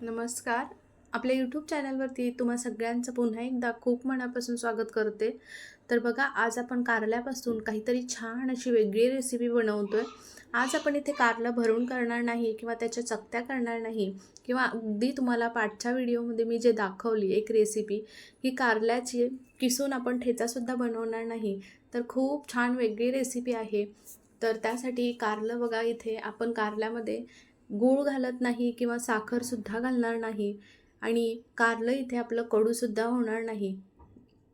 नमस्कार. आपल्या यूट्यूब चॅनलवरती तुम्हा सगळ्यांचं पुन्हा एकदा खूप मनापासून स्वागत करते. तर बघा आज आपण कारल्यापासून काहीतरी छान अशी वेगळी रेसिपी बनवतो आहे आज आपण इथे कारलं भरून करणार नाही किंवा त्याच्या चकत्या करणार नाही किंवा अगदी तुम्हाला पाठच्या व्हिडिओमध्ये मी जे दाखवली एक रेसिपी ही कारल्याची किसून आपण ठेचासुद्धा बनवणार नाही. तर खूप छान वेगळी रेसिपी आहे. तर त्यासाठी कारलं बघा इथे आपण कारल्यामध्ये गूळ घालत नाही किंवा साखरसुद्धा घालणार नाही आणि कारलं इथे आपलं कडूसुद्धा होणार नाही.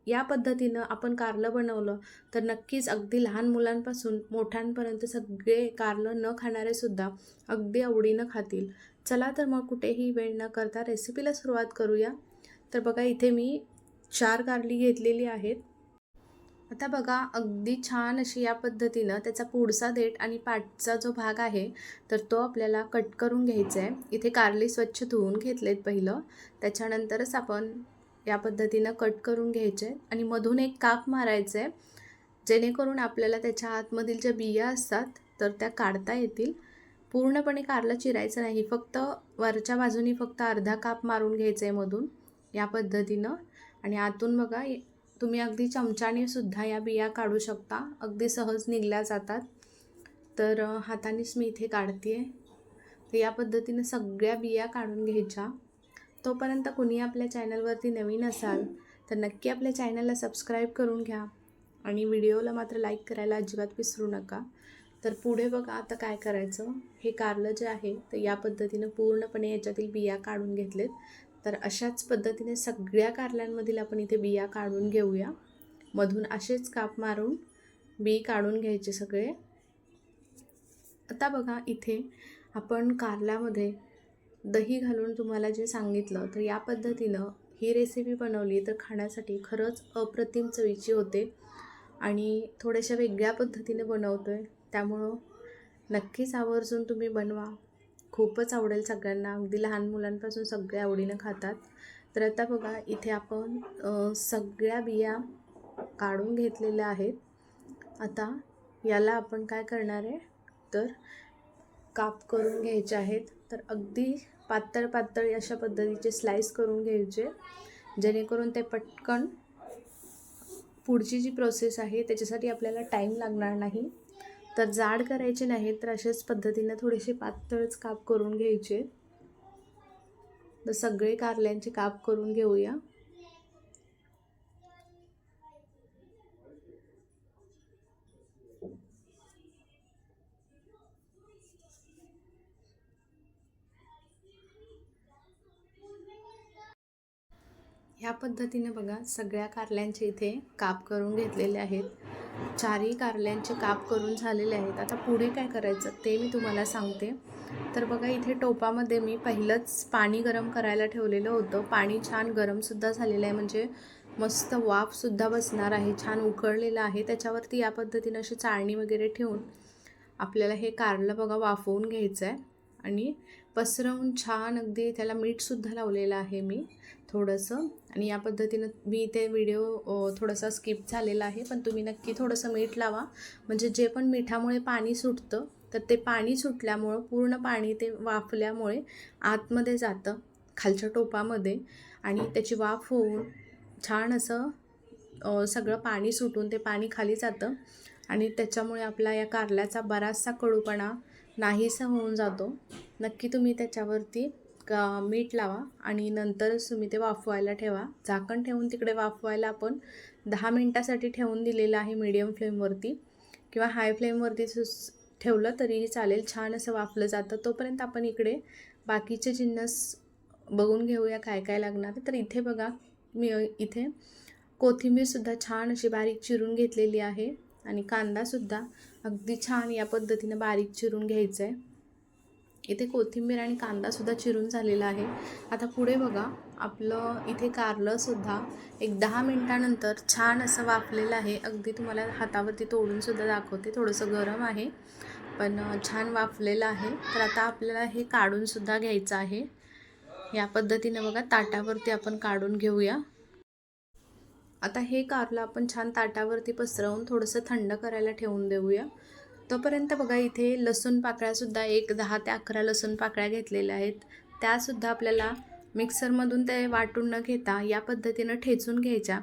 या पद्धतीनं आपण कारलं बनवलं तर नक्कीच अगदी लहान मुलांपासून मोठ्यांपर्यंत सगळे कारलं न खाणारेसुद्धा अगदी आवडीनं खातील. चला तर मग कुठेही वेळ न करता रेसिपीला सुरुवात करूया. तर बघा इथे मी चार कारली घेतलेली आहेत. आता बघा अगदी छान अशी या पद्धतीनं त्याचा पुढचा देठ आणि पाठचा जो भाग आहे तर तो आपल्याला कट करून घ्यायचा आहे. इथे कारली स्वच्छ धुवून घेतलेत पहिलं. त्याच्यानंतरच आपण या पद्धतीनं कट करून घ्यायचे आणि मधून एक काप मारायचं आहे जेणेकरून आपल्याला त्याच्या आतमधील ज्या बिया असतात तर त्या काढता येतील. पूर्णपणे कारलं चिरायचं नाही फक्त वरच्या बाजूनी फक्त अर्धा काप मारून घ्यायचं आहे मधून या पद्धतीनं. आणि आतून बघा तुम्ही अगदी चमच्याने सुद्धा या बिया काढू शकता. अगदी सहज निघल्या जातात. तर हातानेच मी इथे काढते आहे तर या पद्धतीनं सगळ्या बिया काढून घ्यायच्या. तोपर्यंत कुणी आपल्या चॅनलवरती नवीन असाल तर नक्की आपल्या चॅनलला सबस्क्राईब करून घ्या. आणि व्हिडिओला मात्र लाईक करायला अजिबात विसरू नका. तर पुढे बघा आता काय करायचं. हे कारलं जे आहे तर या पद्धतीनं पूर्णपणे याच्यातील बिया काढून घेतलेत. तर अशाच पद्धतीने सगळ्या कारल्यांमधील आपण इथे बिया काढून घेऊया. मधून असेच काप मारून बी काढून घ्यायचे सगळे. आता बघा इथे आपण कारल्यामध्ये दही घालून तुम्हाला जे सांगितलं तर या पद्धतीनं ही रेसिपी बनवली तर खाण्यासाठी खरंच अप्रतिम चवीची होते आणि थोड्याशा वेगळ्या पद्धतीने बनवतो आहे त्यामुळं नक्कीच आवर्जून तुम्ही बनवा. खूपच आवडेल सगळ्यांना. अगदी लहान मुलांपासून सगळे आवडीनं खातात. तर आता बघा इथे आपण सगळ्या बिया काढून घेतलेल्या आहेत. आता याला आपण काय करणार आहे? तर काप करून घ्यायचे आहेत. तर अगदी पातळ पातळ अशा पद्धतीचे स्लाईस करून घ्यायचे. जेणेकरून ते पटकन पुढची जी प्रोसेस आहे त्याच्यासाठी आपल्याला टाईम लागणार नाही. तर जाड करायचे नाही तर अशाच पद्धतीनं थोडेसे पातळच काप करून घ्यायचे. तर सगळे कारल्यांचे काप करून घेऊया. ह्या पद्धतीने बघा सगळ्या कारल्यांचे इथे काप करून घेतलेले आहेत. चारही कारल्यांचे काप करून झालेले आहेत. आता पुढे काय करायचं ते मी तुम्हाला सांगते. तर बघा इथे टोपामध्ये मी पहिलंच पाणी गरम करायला ठेवलेलं होतं. पाणी छान गरमसुद्धा झालेलं आहे. म्हणजे मस्त वाफसुद्धा बसणार आहे. छान उकळलेलं आहे. त्याच्यावरती या पद्धतीनं अशी चाळणी वगैरे ठेवून आपल्याला हे कारलं बघा वाफवून घ्यायचं आहे आणि पसरवून छान अगदी त्याला मीठसुद्धा लावलेलं आहे मी. थोडंसं. आणि या पद्धतीनं मी इथे व्हिडिओ अ, थोडासा स्किप झालेला आहे पण तुम्ही नक्की थोडंसं मीठ लावा. म्हणजे जे पण मिठामुळे पाणी सुटतं तर ते पाणी सुटल्यामुळं पूर्ण पाणी ते वाफल्यामुळे आतमध्ये जातं खालच्या टोपामध्ये. आणि त्याची वाफ होऊन छान असं सगळं पाणी सुटून ते पाणी खाली जातं. आणि त्याच्यामुळे आपला या कारल्याचा बराचसा कडूपणा नाहीसा होऊन जातो. नक्की तुम्ही त्याच्यावरती का मीठ लावा आणि नंतरच तुम्ही ते वाफवायला ठेवा. झाकण ठेवून तिकडे वाफवायला आपण दहा मिनटासाठी ठेवून दिलेलं आहे मीडियम फ्लेमवरती किंवा हाय फ्लेमवरती सु ठेवलं तरीही चालेल. छान असं वाफलं जातं. तोपर्यंत आपण इकडे बाकीचे जिन्नस बघून घेऊया काय काय लागणार. तर इथे बघा मी इथे कोथिंबीरसुद्धा छान अशी बारीक चिरून घेतलेली आहे. आणि कांदासुद्धा अगदी छान या पद्धतीनं बारीक चिरून घ्यायचं आहे इथे कोथिंबीर आणि कांदासुद्धा चिरून झालेला आहे. आता पुढे बघा आपलं इथे कारलंसुद्धा एक दहा मिनटानंतर छान असं वाफलेलं आहे. अगदी तुम्हाला हातावरती तोडूनसुद्धा दाखवते थोडंसं गरम आहे पण छान वाफलेलं आहे. तर आता आपल्याला हे काढूनसुद्धा घ्यायचं आहे. या पद्धतीनं बघा ताटावरती आपण काढून घेऊया. आता हे कारलं आपण छान ताटावरती पसरवून थोडंसं थंड करायला ठेवून देऊया. तोपर्यंत बघा इथे लसूण पाकळ्यासुद्धा एक दहा ते अकरा लसूण पाकळ्या घेतलेल्या आहेत. त्यासुद्धा आपल्याला मिक्सरमधून ते वाटून न घेता या पद्धतीनं ठेचून घ्यायच्या.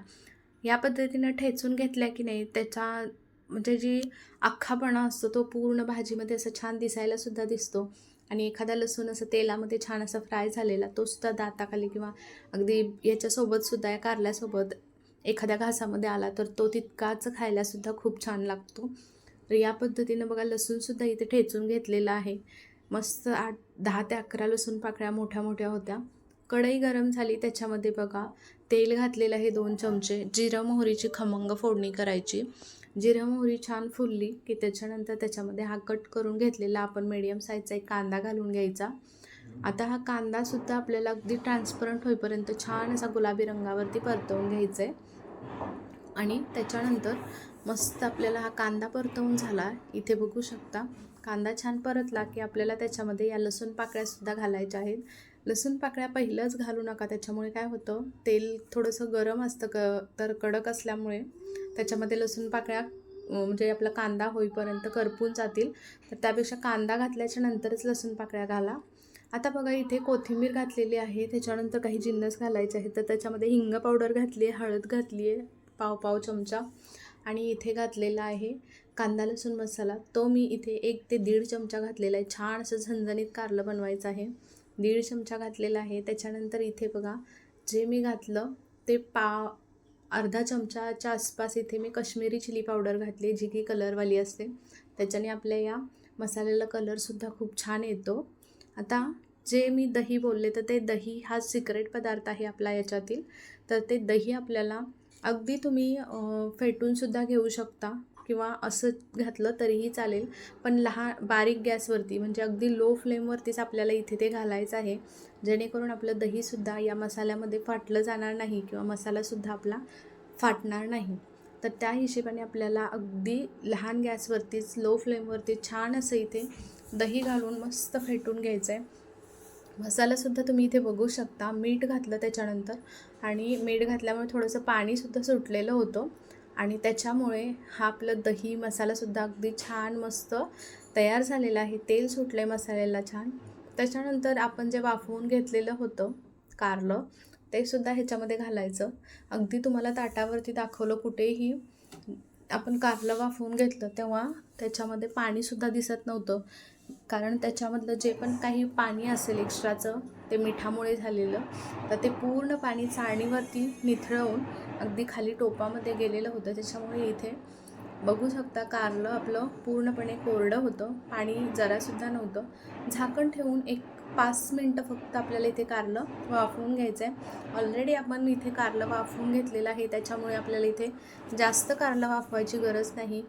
या पद्धतीनं ठेचून घेतल्या की नाही त्याचा म्हणजे जी अख्खापणा असतो तो पूर्ण भाजीमध्ये असं छान दिसायलासुद्धा दिसतो. आणि एखादा लसूण असं तेलामध्ये छान असा फ्राय झालेला तोसुद्धा दाताखाली किंवा अगदी याच्यासोबतसुद्धा या कारल्यासोबत एखाद्या घासामध्ये आला तर तो तितकाच खायलासुद्धा खूप छान लागतो. तर या पद्धतीनं बघा लसूणसुद्धा इथे ठेचून घेतलेला आहे. मस्त आठ दहा ते अकरा लसूण पाकळ्या मोठ्या मोठ्या होत्या. कढई गरम झाली त्याच्यामध्ये बघा तेल घातलेलं आहे दोन चमचे जिरं मोहरीची खमंग फोडणी करायची. जिरं मोहरी छान फुलली की त्याच्यानंतर त्याच्यामध्ये हा कट करून घेतलेला आपण मीडियम साईजचा एक कांदा घालून घ्यायचा. आता हा कांदासुद्धा आपल्याला अगदी ट्रान्सपरंट होईपर्यंत छान असा गुलाबी रंगावरती परतवून घ्यायचा आहे आणि त्याच्यानंतर मस्त आपल्याला हा कांदा परतवून झाला. इथे बघू शकता. कांदा छान परतला की आपल्याला त्याच्यामध्ये या लसूण पाकळ्यासुद्धा घालायच्या आहेत. लसूण पाकळ्या पहिलंच घालू नका. त्याच्यामुळे काय होतं तेल थोडंसं गरम असतं क तर कडक असल्यामुळे त्याच्यामध्ये लसूण पाकळ्या म्हणजे आपला कांदा होईपर्यंत करपून जातील. तर त्यापेक्षा कांदा घातल्याच्या नंतरच लसूण पाकळ्या घाला. आता बघा इथे कोथिंबीर घातलेली आहे. त्याच्यानंतर काही जिन्नस घालायचे आहेत. तर त्याच्यामध्ये हिंग पावडर घातली आहे हळद घातली आहे पाव पाव चमचा. आणि इथे घातलेला आहे कांदा लसूण मसाला. तो मी इथे एक ते दीड चमचा घातलेला आहे. छान असं झणझणीत कारलं बनवायचं आहे. दीड चमचा घातलेला आहे. त्याच्यानंतर इथे बघा जे मी घातलं ते पा अर्धा चमचाच्या आसपास इथे मी कश्मीरी चिली पावडर घातली जी की कलरवाली असते. त्याच्याने आपल्या या मसाल्याला कलरसुद्धा खूप छान येतो. आता जे मी दही बोलले तर ते दही हा सिक्रेट पदार्थ आहे आपला याच्यातील. तर ते दही आपल्याला अगदी तुम्ही फेटूनसुद्धा घेऊ शकता किंवा असं घातलं तरीही चालेल. पण लहान बारीक गॅसवरती म्हणजे अगदी लो फ्लेमवरतीच आपल्याला इथे ते घालायचं आहे. जेणेकरून आपलं दहीसुद्धा या मसाल्यामध्ये फाटलं जाणार नाही किंवा मसालासुद्धा आपला फाटणार नाही. तर त्या हिशेबाने आपल्याला अगदी लहान गॅसवरतीच लो फ्लेमवरती छान असं इथे दही घालून मस्त फेटून घ्यायचं आहे मसालासुद्धा तुम्ही इथे बघू शकता. मीठ घातलं त्याच्यानंतर आणि मीठ घातल्यामुळे थोडंसं पाणीसुद्धा सुटलेलं होतं. आणि त्याच्यामुळे हा आपलं दही मसालासुद्धा अगदी छान मस्त तयार झालेला आहे. तेल सुटलं आहे मसाल्याला छान. त्याच्यानंतर आपण जे वाफवून घेतलेलं होतं कारलं ते सुद्धा ह्याच्यामध्ये घालायचं. अगदी तुम्हाला ताटावरती दाखवलं कुठेही आपण कारलं वाफवून घेतलं तेव्हा त्याच्यामध्ये पाणीसुद्धा दिसत नव्हतं. कारण त्याच्यामधलं जे पण काही पाणी असेल एक्स्ट्राचं ते मिठामुळे झालेलं तर ते पूर्ण पाणी चाळणीवरती निथळवून अगदी खाली टोपामध्ये गेलेलं होतं. त्याच्यामुळे इथे बघू शकता कारलं आपलं पूर्णपणे कोरडं होतं. पाणी जरासुद्धा नव्हतं. झाकण ठेवून एक पाच मिनटं फक्त आपल्याला इथे कारलं वाफवून घ्यायचं आहे ऑलरेडी आपण इथे कारलं वाफवून घेतलेलं आहे. त्याच्यामुळे आपल्याला इथे जास्त कारलं वाफवायची गरज नाही.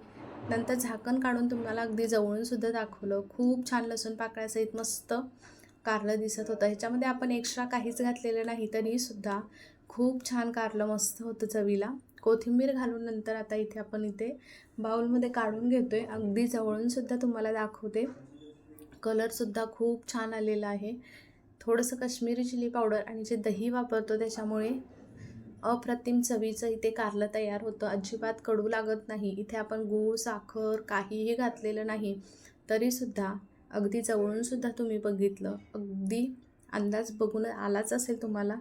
नंतर झाकण काढून तुम्हाला अगदी जवळूनसुद्धा दाखवलं. खूप छान लसूण पाकळ्यासहित मस्त कारलं दिसत होतं. ह्याच्यामध्ये आपण एक्स्ट्रा काहीच घातलेलं नाही तरीसुद्धा खूप छान कारलं मस्त होतं चवीला. कोथिंबीर घालून नंतर आता इथे आपण इथे बाउलमध्ये काढून घेतो आहे अगदी जवळूनसुद्धा तुम्हाला दाखवते. कलरसुद्धा खूप छान आलेला आहे. थोडंसं काश्मीरी चिली पावडर आणि जे दही वापरतो त्याच्यामुळे अप्रतिम चवीचं इथे कारलं तयार होतं. अजिबात कडू लागत नाही. इथे आपण गूळ साखर काहीही घातलेलं नाही. तरीसुद्धा अगदी जवळूनसुद्धा तुम्ही बघितलं. अगदी अंदाज बघून आलाच असेल तुम्हाला.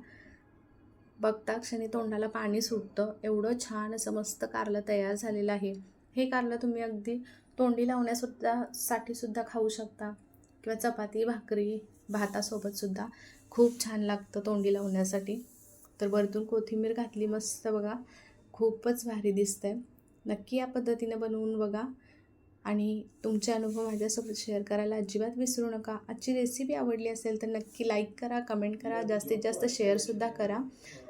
बघता क्षणी तोंडाला पाणी सुटतं. एवढं छान असं मस्त कारलं तयार झालेलं आहे. हे कारलं तुम्ही अगदी तोंडी लावण्यासुद्धा साठी सुद्धा खाऊ शकता. किंवा चपाती भाकरी भातासोबतसुद्धा खूप छान लागतं तोंडी लावण्यासाठी. तर वरतून कोथिंबीर घातली मस्त बघा. खूपच भारी दिसतं आहे नक्की या पद्धतीने बनवून बघा. आणि तुमचे अनुभव माझ्यासोबत शेअर करायला अजिबात विसरू नका. आजची रेसिपी आवडली असेल तर नक्की लाईक करा कमेंट करा. जास्तीत जास्त शेअरसुद्धा करा.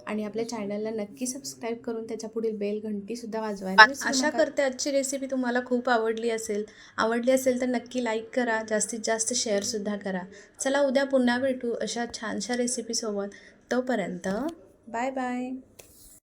आणि आपल्या चॅनलला नक्की सबस्क्राईब करून त्याच्या पुढील बेल घंटीसुद्धा वाजवायला आशा नका. करते आजची रेसिपी तुम्हाला खूप आवडली असेल. आवडली असेल तर नक्की लाईक करा. जास्तीत जास्त शेअरसुद्धा करा. चला उद्या पुन्हा भेटू अशा छानशा रेसिपीसोबत तोपर्यंत बाय बाय